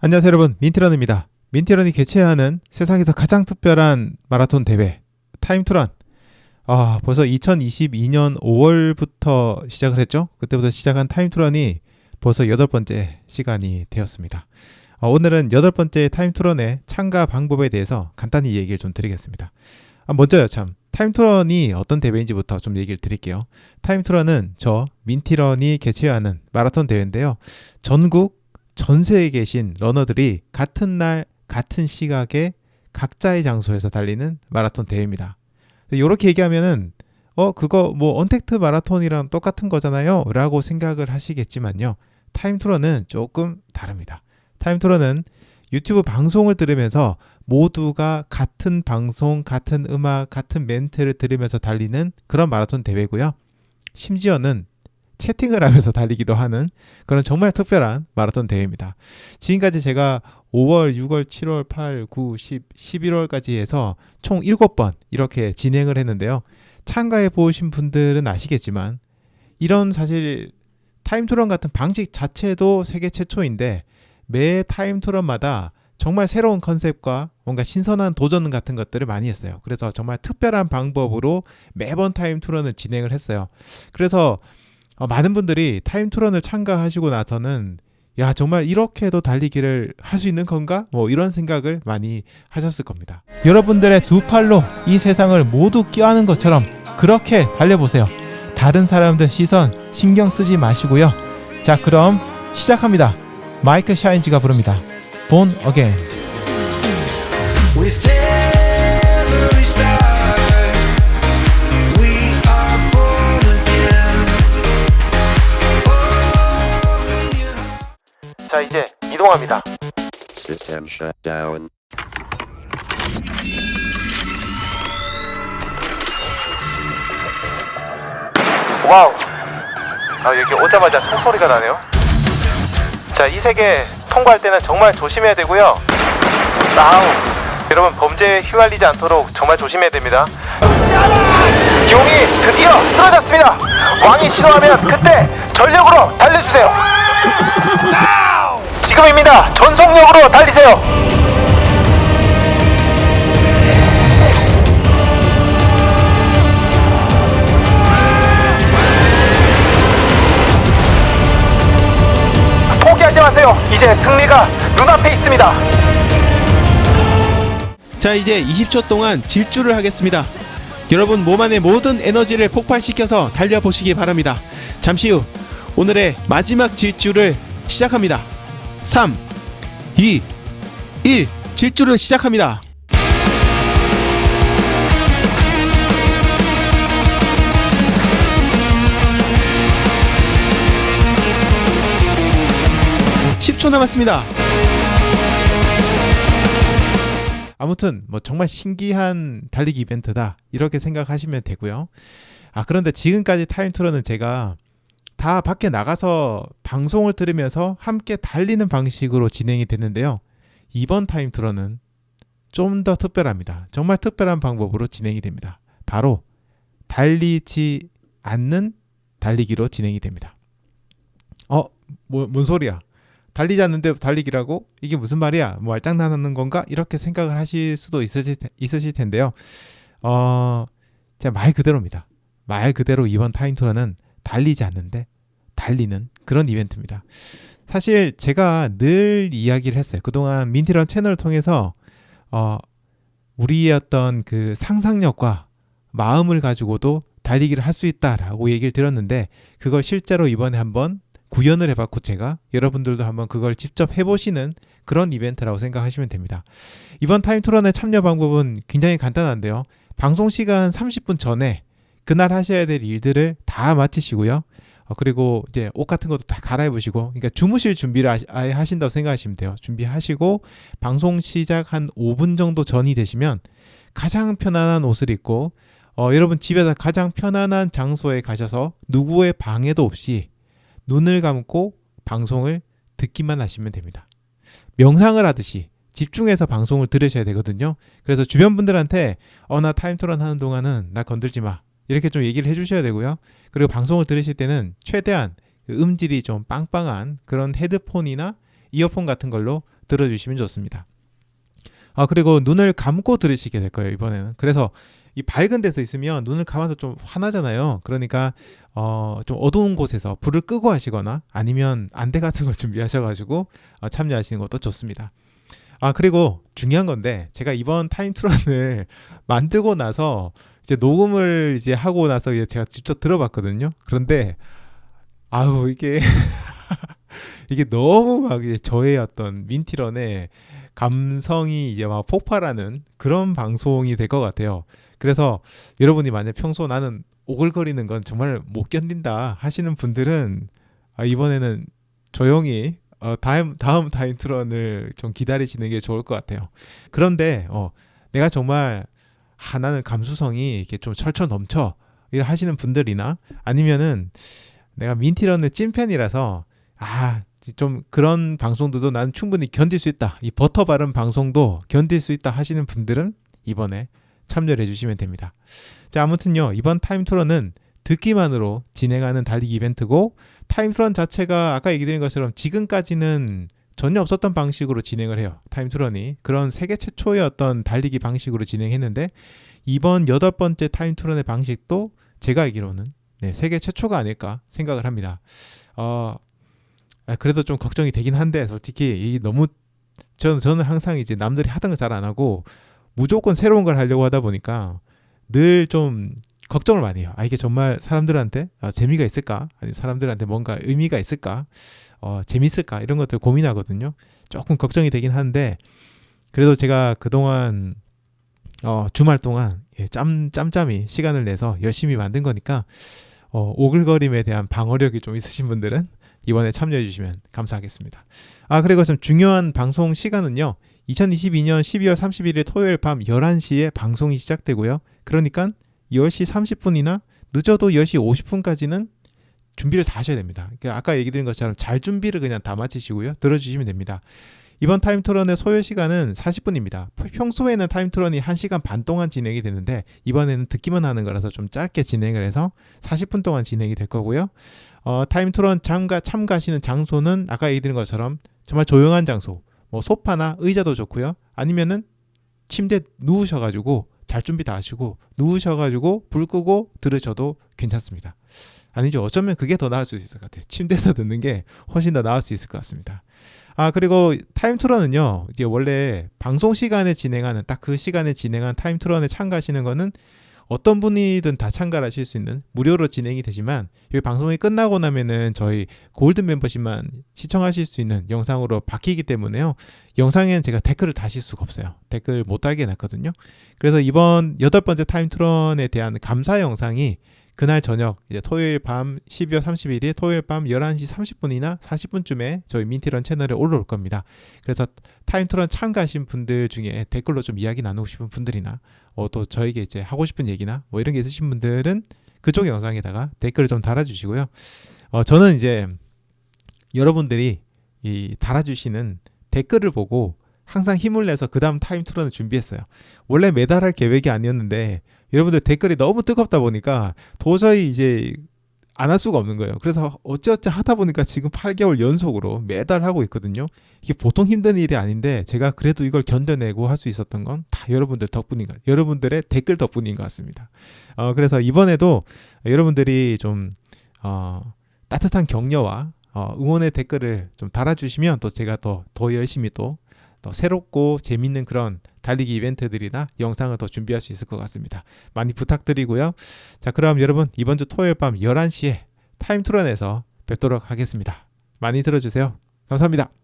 안녕하세요 여러분 민티런입니다. 민티런이 개최하는 세상에서 가장 특별한 마라톤 대회 타임투런 아 벌써 2022년 5월부터 시작을 했죠. 그때부터 시작한 타임투런이 벌써 여덟 번째 시간이 되었습니다. 어, 오늘은 여덟 번째 타임투런의 참가 방법에 대해서 간단히 얘기를 좀 드리겠습니다. 아, 먼저요 참 타임투런이 어떤 대회인지부터 좀 얘기를 드릴게요. 타임투런은 저 민티런이 개최하는 마라톤 대회인데요. 전국 전 세계에 계신 러너들이 같은 날 같은 시각에 각자의 장소에서 달리는 마라톤 대회입니다. 이렇게 얘기하면은 어 그거 뭐 언택트 마라톤이랑 똑같은 거잖아요라고 생각을 하시겠지만요. 타임투런은 조금 다릅니다. 타임투런은 유튜브 방송을 들으면서 모두가 같은 방송, 같은 음악, 같은 멘트를 들으면서 달리는 그런 마라톤 대회고요. 심지어는 채팅을 하면서 달리기도 하는 그런 정말 특별한 마라톤 대회입니다. 지금까지 제가 5월, 6월, 7월, 8, 9, 10, 11월까지 해서 총 7번 이렇게 진행을 했는데요. 참가해 보신 분들은 아시겠지만 이런 사실 타임투런 같은 방식 자체도 세계 최초인데 매 타임투런마다 정말 새로운 컨셉과 뭔가 신선한 도전 같은 것들을 많이 했어요. 그래서 정말 특별한 방법으로 매번 타임투런을 진행을 했어요. 그래서 어, 많은 분들이 타임투런을 참가하시고 나서는 야 정말 이렇게도 달리기를 할 수 있는 건가? 뭐 이런 생각을 많이 하셨을 겁니다. 여러분들의 두 팔로 이 세상을 모두 껴안은 것처럼 그렇게 달려보세요. 다른 사람들 시선 신경 쓰지 마시고요. 자 그럼 시작합니다. 마이클 샤인즈가 부릅니다. With every 자 이제 이동합니다. System shut down. 와우. 아, 여기 오자마자 총소리가 나네요. 자, 이 세계 통과할 때는 정말 조심해야 되고요. 아우. 여러분 범죄에 휘말리지 않도록 정말 조심해야 됩니다. 용이 드디어 쓰러졌습니다. 왕이 신호하면 그때 전력으로 달려주세요. 지금입니다. 전속력으로 달리세요. 포기하지 마세요. 이제 승리가 눈앞에 있습니다. 자, 이제 20초 동안 질주를 하겠습니다. 여러분 몸 안의 모든 에너지를 폭발시켜서 달려보시기 바랍니다. 잠시 후 오늘의 마지막 질주를 시작합니다. 3, 2, 1 질주를 시작합니다. 십초 남았습니다. 아무튼 뭐 정말 신기한 달리기 이벤트다 이렇게 생각하시면 되고요. 아 그런데 지금까지 타임투런은 제가 다 밖에 나가서 방송을 들으면서 함께 달리는 방식으로 진행이 됐는데요. 이번 타임투런은 좀더 특별합니다. 정말 특별한 방법으로 진행이 됩니다. 바로 달리지 않는 달리기로 진행이 됩니다. 어, 뭐, 뭔 소리야? 달리지 않는데 달리기라고? 이게 무슨 말이야? 뭐 말장난하는 건가? 이렇게 생각을 하실 수도 있으실, 테- 있으실 텐데요. 어, 제가 말 그대로입니다. 말 그대로 이번 타임투런은 달리지 않는데 달리는 그런 이벤트입니다. 사실 제가 늘 이야기를 했어요. 그동안 민티런 채널을 통해서 어, 우리의 어떤 그 상상력과 마음을 가지고도 달리기를 할 수 있다라고 얘기를 들었는데 그걸 실제로 이번에 한번 구현을 해봤고 제가 여러분들도 한번 그걸 직접 해보시는 그런 이벤트라고 생각하시면 됩니다. 이번 타임투런의 참여 방법은 굉장히 간단한데요. 방송 시간 30분 전에 그날 하셔야 될 일들을 다 마치시고요. 어, 그리고 이제 옷 같은 것도 다 갈아입으시고, 그러니까 주무실 준비를 하시- 아예 하신다고 생각하시면 돼요. 준비하시고 방송 시작 한 5분 정도 전이 되시면 가장 편안한 옷을 입고 어, 여러분 집에서 가장 편안한 장소에 가셔서 누구의 방해도 없이 눈을 감고 방송을 듣기만 하시면 됩니다. 명상을 하듯이 집중해서 방송을 들으셔야 되거든요. 그래서 주변 분들한테 어 나 타임투런 하는 동안은 나 건들지 마 이렇게 좀 얘기를 해주셔야 되고요. 그리고 방송을 들으실 때는 최대한 그 음질이 좀 빵빵한 그런 헤드폰이나 이어폰 같은 걸로 들어주시면 좋습니다. 아 그리고 눈을 감고 들으시게 될 거예요 이번에는. 그래서 이 밝은 데서 있으면 눈을 감아서 좀 화나잖아요. 그러니까 어, 좀 어두운 곳에서 불을 끄고 하시거나 아니면 안대 같은 걸 준비하셔가지고 어, 참여하시는 것도 좋습니다. 아 그리고 중요한 건데 제가 이번 타임 트런을 만들고 나서 이제 녹음을 이제 하고 나서 이제 제가 직접 들어봤거든요. 그런데 아우 이게 이게 너무 막 이제 저의 어떤 민티런의 감성이 이제 막 폭발하는 그런 방송이 될 것 같아요. 그래서 여러분이 만약 평소 나는 오글거리는 건 정말 못 견딘다 하시는 분들은 아, 이번에는 조용히 어, 다음 다음 타임 트런을 좀 기다리시는 게 좋을 것 같아요. 그런데 어, 내가 정말 아, 나는 감수성이 이렇게 좀 철철 넘쳐 일 하시는 분들이나 아니면은 내가 민티런의 찐팬이라서 아 좀 그런 방송들도 나는 충분히 견딜 수 있다. 이 버터 바른 방송도 견딜 수 있다 하시는 분들은 이번에 참여를 해주시면 됩니다. 자 아무튼요 이번 타임 투런은 듣기만으로 진행하는 달리기 이벤트고 타임 투런 자체가 아까 얘기 드린 것처럼 지금까지는 전혀 없었던 방식으로 진행을 해요. 타임 투런이 그런 세계 최초의 어떤 달리기 방식으로 진행했는데 이번 여덟 번째 타임 투런의 방식도 제가 알기로는 네, 세계 최초가 아닐까 생각을 합니다. 어, 아, 그래도 좀 걱정이 되긴 한데 솔직히 이 너무 저는 저는 항상 이제 남들이 하던 거잘안 하고 무조건 새로운 걸 하려고 하다 보니까 늘 좀 걱정을 많이 해요. 아 이게 정말 사람들한테 아, 재미가 있을까? 아니 사람들한테 뭔가 의미가 있을까? 어, 재밌을까? 이런 것들 고민하거든요. 조금 걱정이 되긴 하는데 그래도 제가 그동안 어, 주말 동안 예, 짬 짬짬이 시간을 내서 열심히 만든 거니까 어, 오글거림에 대한 방어력이 좀 있으신 분들은 이번에 참여해 주시면 감사하겠습니다. 아 그리고 좀 중요한 방송 시간은요. 2022년 12월 31일 토요일 밤 11시에 방송이 시작되고요. 그러니까 10시 30분이나 늦어도 10시 50분까지는 준비를 다 하셔야 됩니다. 그러니까 아까 얘기 드린 것처럼 잘 준비를 그냥 다 마치시고요. 들어주시면 됩니다. 이번 타임 토론의 소요 시간은 40분입니다. 평소에는 타임 토론이 1시간 반 동안 진행이 되는데 이번에는 듣기만 하는 거라서 좀 짧게 진행을 해서 40분 동안 진행이 될 거고요. 어, 타임 토론 참가 참가하시는 장소는 아까 얘기 드린 것처럼 정말 조용한 장소, 뭐 소파나 의자도 좋고요. 아니면은 침대 누우셔 가지고 잘 준비 다 하시고 누우셔가지고 불 끄고 들으셔도 괜찮습니다. 아니죠. 어쩌면 그게 더 나을 수 있을 것 같아요. 침대에서 듣는 게 훨씬 더 나을 수 있을 것 같습니다. 아 그리고 타임 투런은요. 이게 원래 방송 시간에 진행하는 딱 그 시간에 진행한 타임 투런에 참가하시는 거는 어떤 분이든 다 참가를 하실 수 있는 무료로 진행이 되지만 이 방송이 끝나고 나면은 저희 골든 멤버십만 시청하실 수 있는 영상으로 바뀌기 때문에요. 영상에는 제가 댓글을 다실 수가 없어요. 댓글 못 달게 해놨거든요. 그래서 이번 여덟 번째 타임 트런에 대한 감사 영상이 그날 저녁 이제 토요일 밤 12월 31일 토요일 밤 11시 30분이나 40분쯤에 저희 민티런 채널에 올라올 겁니다. 그래서 타임 트런 참가하신 분들 중에 댓글로 좀 이야기 나누고 싶은 분들이나 어, 또 저에게 이제 하고 싶은 얘기나 뭐 이런 게 있으신 분들은 그쪽 영상에다가 댓글을 좀 달아주시고요. 어, 저는 이제 여러분들이 이 달아주시는 댓글을 보고 항상 힘을 내서 그 다음 타임 트런을 준비했어요. 원래 매달 할 계획이 아니었는데 여러분들 댓글이 너무 뜨겁다 보니까 도저히 이제 안 할 수가 없는 거예요. 그래서 어찌어찌 하다 보니까 지금 8개월 연속으로 매달 하고 있거든요. 이게 보통 힘든 일이 아닌데 제가 그래도 이걸 견뎌내고 할 수 있었던 건 다 여러분들 덕분인 것, 여러분들의 댓글 덕분인 것 같습니다. 어, 그래서 이번에도 여러분들이 좀 어, 따뜻한 격려와 어, 응원의 댓글을 좀 달아주시면 또 제가 더, 더 열심히 또, 더 새롭고 재밌는 그런 달리기 이벤트들이나 영상을 더 준비할 수 있을 것 같습니다. 많이 부탁드리고요. 자, 그럼 여러분 이번 주 토요일 밤 11시에 타임 트런에서 뵙도록 하겠습니다. 많이 들어주세요. 감사합니다.